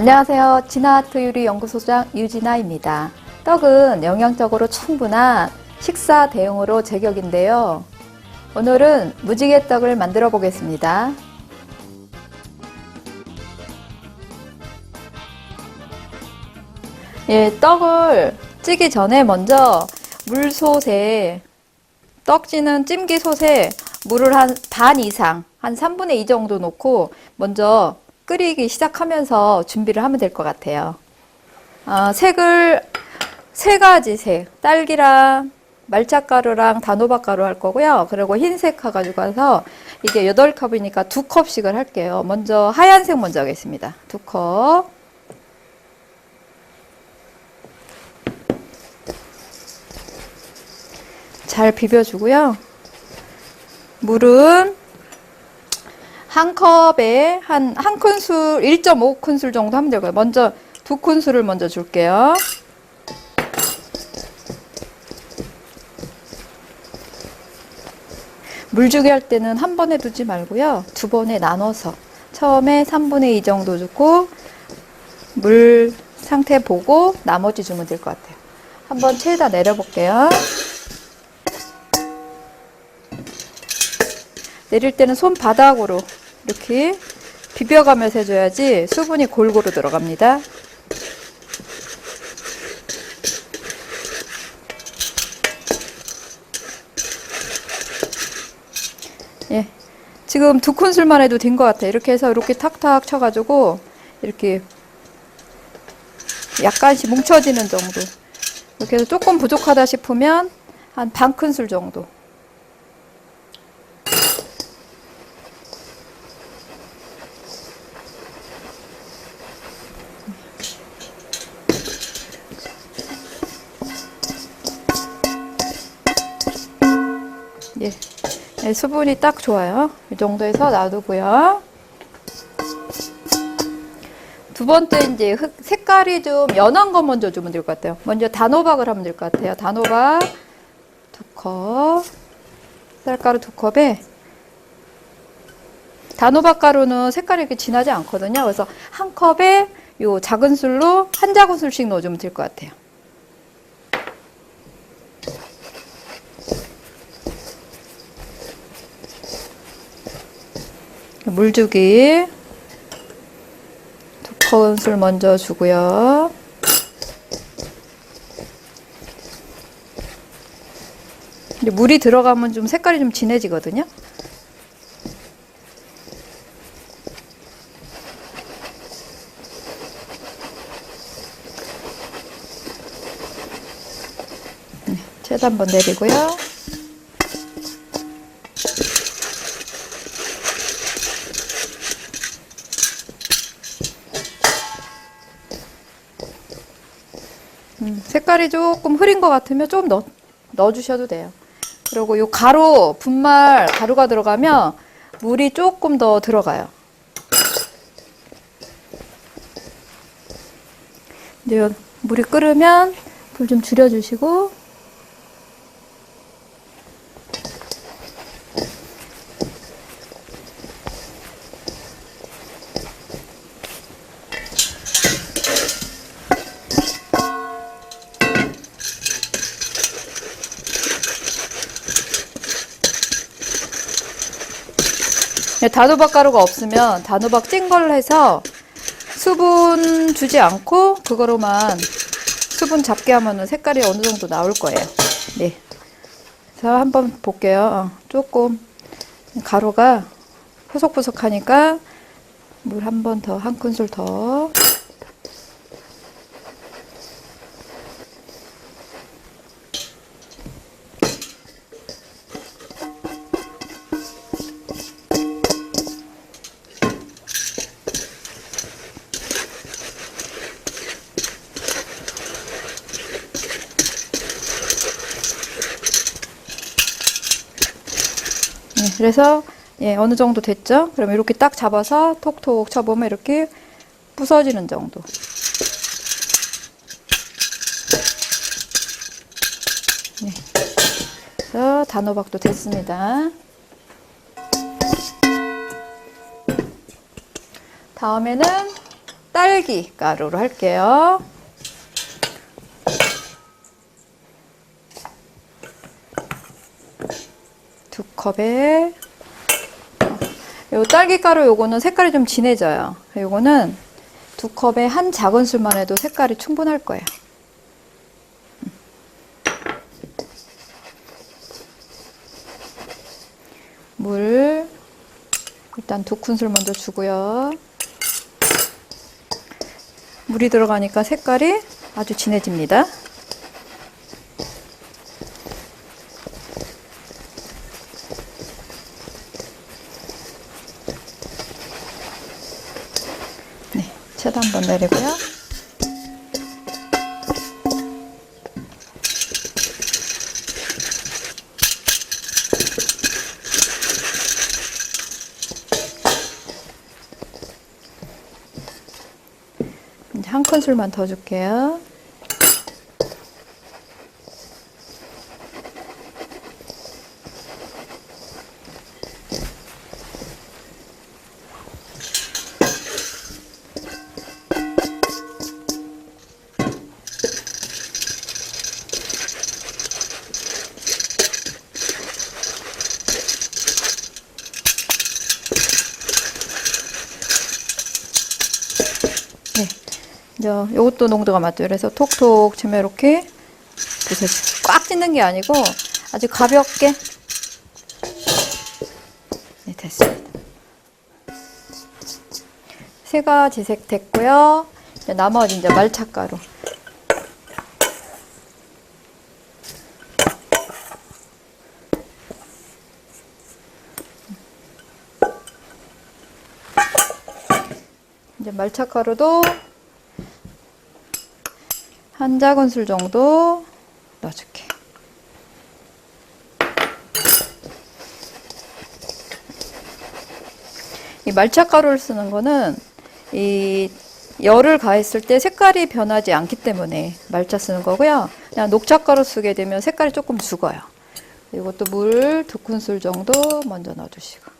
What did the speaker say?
안녕하세요. 진아아트 요리 연구소장 유진아입니다. 떡은 영양적으로 충분한 식사 대용으로 제격인데요. 오늘은 무지개 떡을 만들어 보겠습니다. 예, 떡을 찌기 전에 먼저 물솥에 떡지는 찜기솥에 물을 한 반 이상, 한 3분의 2 정도 넣고 먼저 끓이기 시작하면서 준비를 하면 될 것 같아요. 아, 색을 세 가지 색, 딸기랑 말차가루랑 단호박가루 할 거고요. 그리고 흰색 가지고 와서 이게 8컵이니까 두 컵씩을 할게요. 먼저 하얀색 먼저 하겠습니다. 두 컵. 잘 비벼주고요. 물은 한 컵에 한, 한 큰술, 1.5큰술 정도 하면 되고요. 먼저 두 큰술을 먼저 줄게요. 물주기 할 때는 한 번에 두지 말고요. 두 번에 나눠서. 처음에 3분의 2 정도 주고, 물 상태 보고 나머지 주면 될 것 같아요. 한번 체에다 내려볼게요. 내릴 때는 손바닥으로 이렇게 비벼가면서 해줘야지 수분이 골고루 들어갑니다. 예. 지금 두 큰술만 해도 된 것 같아요. 이렇게 해서 이렇게 탁탁 쳐가지고 이렇게 약간씩 뭉쳐지는 정도. 이렇게 해서 조금 부족하다 싶으면 한 반 큰술 정도. 네, 수분이 딱 좋아요. 이 정도에서 놔두고요. 두 번째 이제 흑, 색깔이 좀 연한 거 먼저 주면 될 것 같아요. 먼저 단호박을 하면 될 것 같아요. 단호박 두 컵, 쌀가루 두 컵에 단호박 가루는 색깔이 이렇게 진하지 않거든요. 그래서 한 컵에 요 작은 술로 한 작은술씩 넣어주면 될 것 같아요. 물주기 두 큰술 먼저 주고요. 물이 들어가면 좀 색깔이 좀 진해지거든요. 네, 채도 한번 내리고요. 색깔이 조금 흐린 것 같으면 좀 넣, 넣어주셔도 돼요. 그리고 요 가루, 분말 가루가 들어가면 물이 조금 더 들어가요. 이제 요 물이 끓으면 불 좀 줄여주시고 단호박 가루가 없으면 단호박 찐 걸로 해서 수분 주지 않고 그거로만 수분 잡게 하면은 색깔이 어느 정도 나올 거예요. 네. 자, 한번 볼게요. 어, 조금 가루가 포석포석하니까 물 한 번 더, 한 큰술 더. 그래서 예, 어느 정도 됐죠? 그럼 이렇게 딱 잡아서 톡톡 쳐보면 이렇게 부서지는 정도. 네. 그래서 단호박도 됐습니다. 다음에는 딸기 가루로 할게요. 컵에 요 딸기 가루 요거는 색깔이 좀 진해져요. 요거는 두 컵에 한 작은 술만 해도 색깔이 충분할 거예요. 물 일단 두 큰술 먼저 주고요. 물이 들어가니까 색깔이 아주 진해집니다. 네, 채도 한번 내리고요. 한 큰술만 더 줄게요. 이제 요것도 농도가 맞죠. 그래서 톡톡 치면 이렇게. 꽉 찢는 게 아니고 아주 가볍게 네, 됐습니다. 세 가지 색 됐고요. 이제 나머지 이제 말차가루. 이제 말차가루도 한 작은술 정도 넣어줄게. 이 말차가루를 쓰는 거는 이 열을 가했을 때 색깔이 변하지 않기 때문에 말차 쓰는 거고요. 그냥 녹차가루 쓰게 되면 색깔이 조금 죽어요. 이것도 물 두 큰술 정도 먼저 넣어주시고.